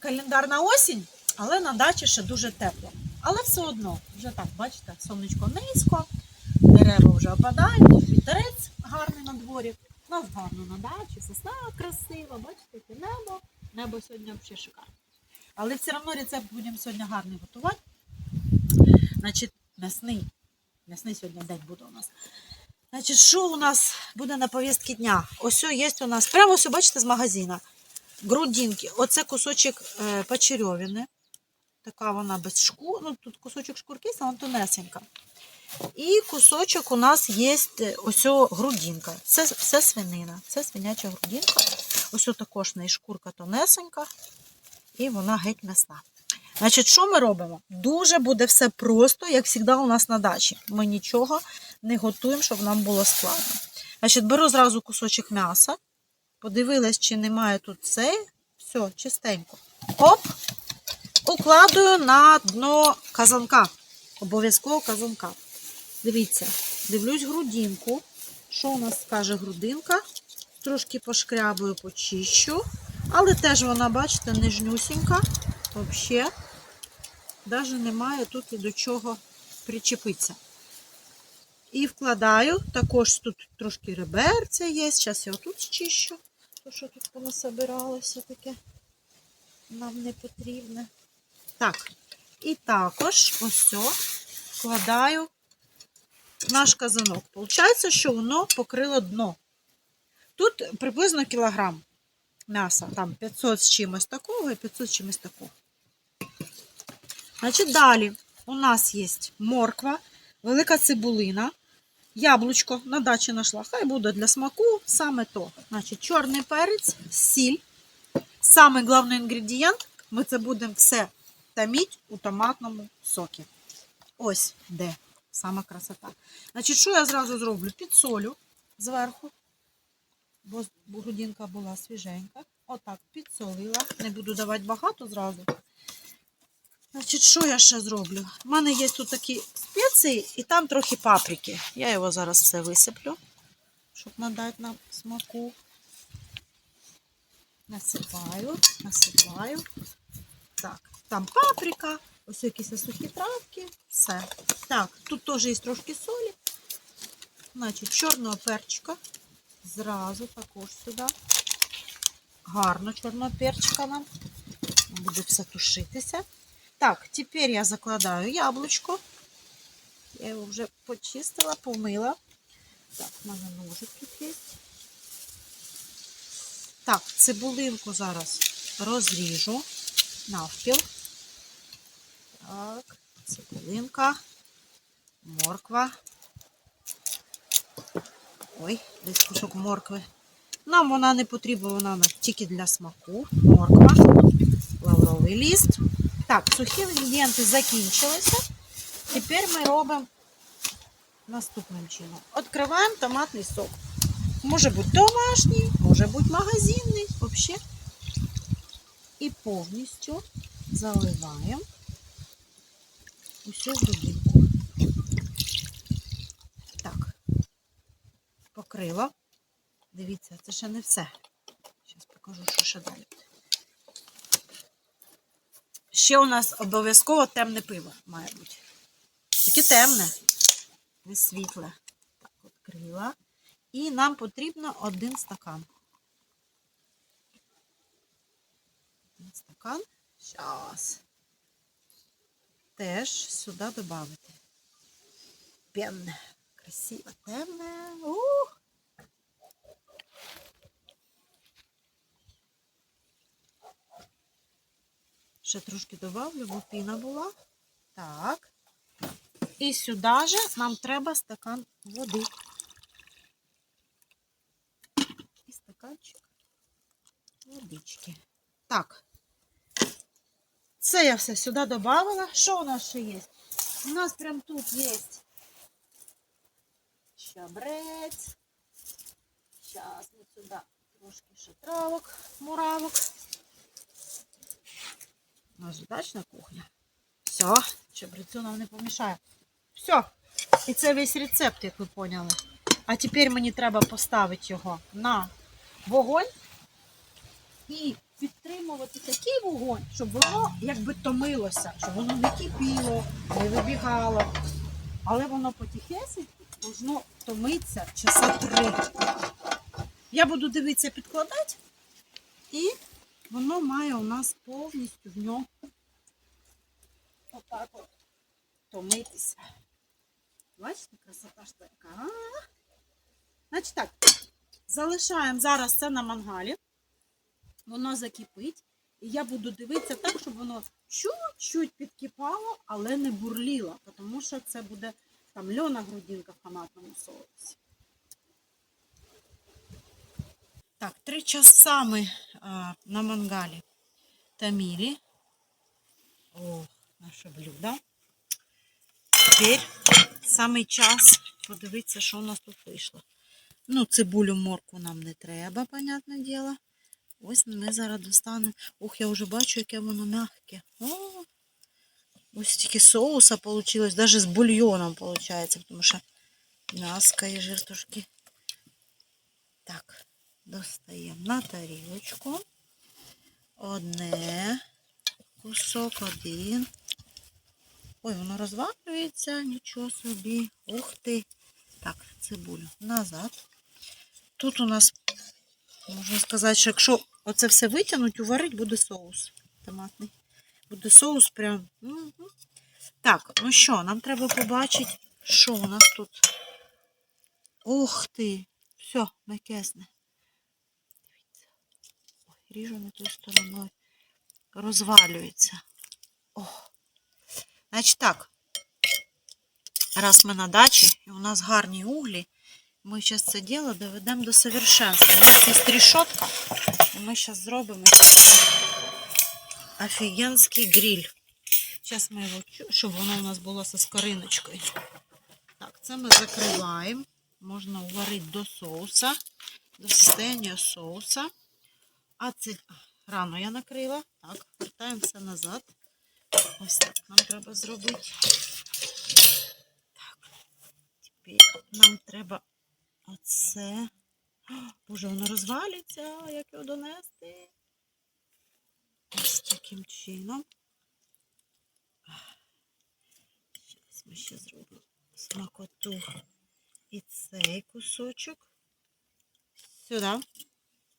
календарна осінь, але на дачі ще дуже тепло. Але все одно, вже так, бачите, сонечко низько, дерева вже опадають, вітерець гарний на дворі. Нас гарно на дачі, сосна красива, бачите, яке небо. Небо сьогодні взагалі шикарне. Але все одно рецепт будемо сьогодні гарний готувати. Значить, м'ясний. М'ясний сьогодні день буде у нас. Значить, що у нас буде на повістці дня? Ось є у нас, прямо ось, бачите, з магазина. Грудинки. Оце кусочок е, почерьовини. Така вона без шкур. Ну, тут кусочок шкурки, вона тонесенька. І кусочок у нас є е, ось грудинка. Це все свинина. Це свиняча грудинка. Ось також неї шкурка тонесенька. І вона геть м'ясна. Значить, що ми робимо? Дуже буде все просто, як завжди у нас на дачі. Ми нічого не готуємо, щоб нам було складно. Значить, беру зразу кусочок м'яса. Подивилась, чи немає тут цей. Все, чистенько. Оп! Укладую на дно казанка. Обов'язково казанка. Дивіться, дивлюсь грудинку. Що у нас скаже грудинка? Трошки пошкрябую, почищу. Але теж вона, бачите, нижнюсінька. Взагалі, навіть немає тут і до чого причепитися. І вкладаю, також тут трошки реберця є. Зараз я отут зчищу. То, що тут понасобиралося таке, нам не потрібне. Так, і також ось вкладаю наш казанок. Получається, що воно покрило дно. Тут приблизно кілограм м'яса, там 500 з чимось такого і 500 з чимось такого. Значить, далі у нас є морква, велика цибулина, яблучко на дачі знайшла. Хай буде для смаку саме то. Значить, чорний перець, сіль. Саме головний інгредієнт, ми це будемо все томити у томатному сокі. Ось де сама красота. Значить, що я зразу зроблю? Підсолю зверху, бо грудинка була свіженька. Отак, підсолила. Не буду давати багато зразу. Значить, що я ще зроблю? У мене є тут такі спеції і там трохи паприки. Я його зараз все висиплю, щоб надати нам смаку. Насипаю, насипаю. Так, там паприка, ось якісь сухі травки, все. Так, тут теж є трошки солі. Значить, чорного перчика. Зразу також сюди. Гарно чорного перчика нам. Буде все тушитися. Так, тепер я закладаю яблучко. Я його вже почистила, помила. Так, в мене ножик тут є. Так, цибулинку зараз розріжу навпіл. Так, цибулинка, морква. Ой, десь кусок моркви. Нам вона не потрібна, вона тільки для смаку. Морква, лавровий ліст. Так, сухі інгредієнти закінчилися. Тепер ми робимо наступним чином. Відкриваємо томатний сок. Може бути домашній, може бути магазинний, взагалі. І повністю заливаємо усю грудинку. Так, покрила. Дивіться, це ще не все. Зараз покажу, що ще далі. Ще у нас обов'язково темне пиво має бути. Таке темне, не світле. Так, відкрила. І нам потрібно один стакан. Один стакан. Зараз. Теж сюди додати. Пенне. Красиво, темне. Ух! Ще трошки добавлю, бо піна була. Так. І сюди же нам треба стакан води. І стаканчик водички. Так. Це я все сюди додавала. Що у нас ще є? У нас прям тут є щабрець. Зараз ми сюди трошки ще травок, муравок. У нас дачна кухня. Все, чабрецю нам не помішає. Все. І це весь рецепт, як ви поняли. А тепер мені треба поставити його на вогонь і підтримувати такий вогонь, щоб воно якби томилося, щоб воно не кипіло, не вибігало. Але воно потихесеньку должно томитися часа три. Я буду дивитися підкладати, і воно має у нас повністю в ньому отак от томитися. Бачите, красота ж така. Значить так, залишаємо зараз це на мангалі. Воно закипить. І я буду дивитися так, щоб воно чуть-чуть підкипало, але не бурліло, тому що це буде там льона грудинка в томатному соусі. Так, три часа ми а, на мангалі томили. О, наше блюдо. Тепер самий час подивитися, що у нас тут вийшло. Ну, цибулю морку нам не треба, понятне діло. Ось ми зараз достанемо. Ух, я вже бачу, яке воно м'яке. О, ось тільки соуса вийшло, навіть з бульйоном виходить, тому що м'яско і жир трошки. Так, достаємо на тарілочку. Одне, кусок один. Ой, воно розвалюється, нічого собі. Ух ти. Так, цибулю назад. Тут у нас, можна сказати, що якщо оце все витягнуть, уварить, буде соус томатний. Буде соус прям. мгм. Так, ну що, нам треба побачити, що у нас тут. Ух ти! Все, м'якесне. Ріжу не тою стороною. Розвалюється. Ох. Значить так, раз ми на дачі, і у нас гарні углі, ми зараз це діло доведемо до совершенства. У нас є трішотка, і ми зараз зробимо офігенський гриль. Зараз ми його, щоб воно у нас було зі скориночкою. Так, це ми закриваємо. Можна уварити до соуса, до состояння соуса. А це рано я накрила. Так, вертаємо все назад. Ось так нам треба зробити. Так. Тепер нам треба оце. О, Боже, воно розвалиться, як його донести. Ось таким чином. Зараз ми ще зробимо смакоту і цей кусочок. Сюди.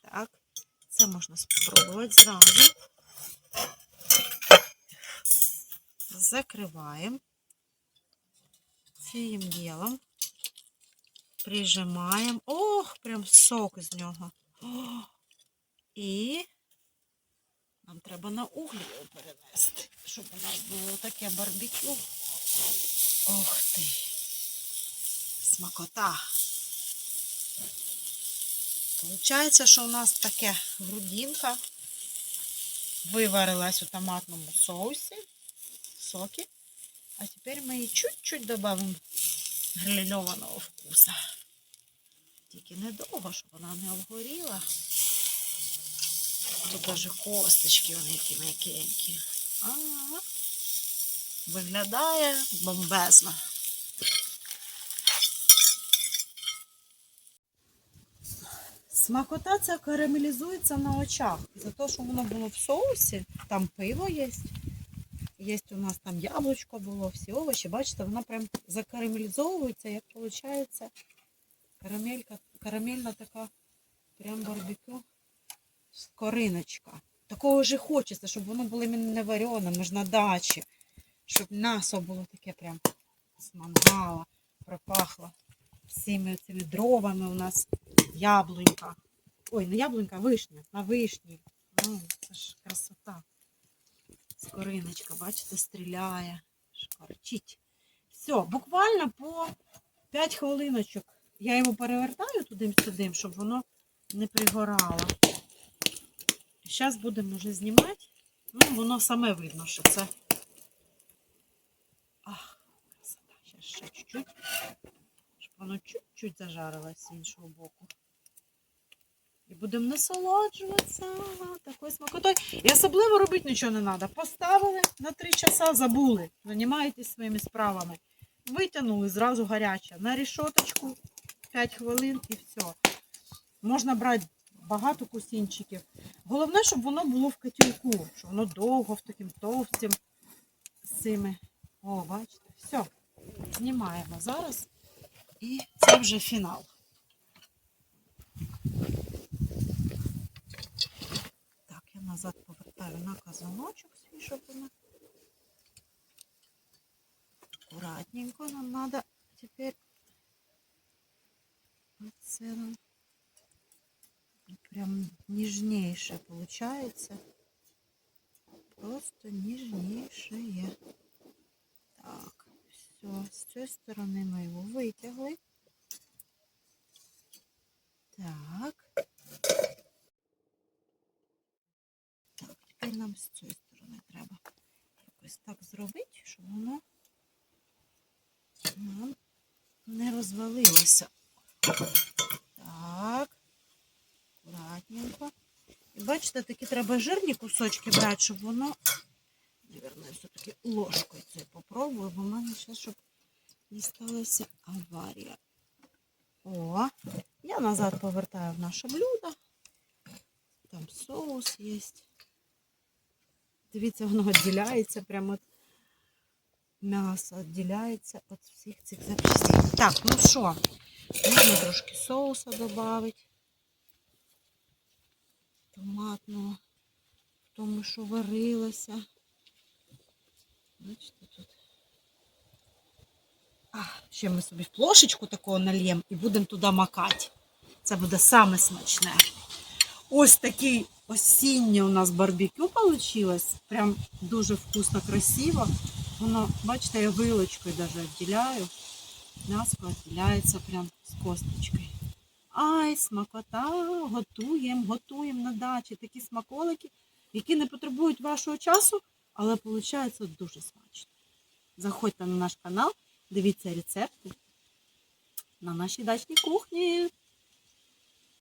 Так. Це можна спробувати зразу. закрываем цим ділом. Прижимаємо. Ох, прям сок з нього. І нам треба на углі його перенести, щоб у нас було таке барбекю. Ох ти. Смакота. Получається, що у нас таке грудинка виварилась у томатному соусі соки. А теперь мы чуть-чуть добавим грильованого вкуса. Тільки недовго, щоб вона не обгоріла. Тут даже косточки вони які м'якенькі. Виглядає бомбезно. Смакота ця карамелізується на очах. За те, що воно було в соусі, там пиво є. Є у нас там яблучко було, всі овочі. Бачите, вона прям закарамелізовується, як виходить, карамелька, карамельна така прям барбекю скориночка. Такого ж хочеться, щоб воно було не варене, ми ж на дачі. Щоб м'ясо було таке прям з мангала, пропахло всіми цими дровами у нас яблунька. Ой, не яблунька, а вишня, на вишні. Ну, це ж красота. Скориночка, бачите, стріляє, шкварчить. Все, буквально по 5 хвилиночок. Я його перевертаю туди-сюди, щоб воно не пригорало. Зараз будемо вже знімати. Ну, воно саме видно, що це. Ах, красота. Зараз ще чуть-чуть. Щоб воно чуть-чуть зажарилось з іншого боку. І будемо насолоджуватися такою смакотою. І особливо робити нічого не треба. Поставили на 3 часа, забули. Займаєтесь своїми справами. Витягнули зразу гаряче. На рішоточку 5 хвилин і все. Можна брати багато кусінчиків. Головне, щоб воно було в котілку, щоб воно довго в таким товстим з цими. О, бачите, все. Знімаємо зараз. І це вже фінал. Так, я назад повертаю на казаночок свій, щоб вона. Аккуратненько нам надо теперь оце нам прям нежнейшее получается. Просто нежнейшее. Так, все, с цієї сторони ми його витягли. Так. Так, тепер нам з цієї сторони треба якось так зробити, щоб воно нам не розвалилося. Так, акуратненько. І бачите, такі треба жирні кусочки брати, щоб воно, Наверно, я все-таки ложкою це попробую, бо в мене ще, щоб не сталася аварія. О, я назад повертаю в наше блюдо. Там соус є. Дивіться, воно відділяється прямо. от М'ясо відділяється від всіх цих запчастин. Так, ну що, можна трошки соуса додати. Томатного. Тому, що варилося. Бачите, тут. А, ще ми собі в плошечку такого нальємо і будемо туди макати. Це буде саме смачне. Ось такий осіннє у нас барбекю вийшло. Прям дуже вкусно, красиво. Воно, бачите, я вилочкою навіть відділяю. М'ясо відділяється прям з косточкою. Ай, смакота! Готуємо, готуємо на дачі такі смаколики, які не потребують вашого часу, але виходить дуже смачно. Заходьте на наш канал, дивіться рецепти на нашій дачній кухні.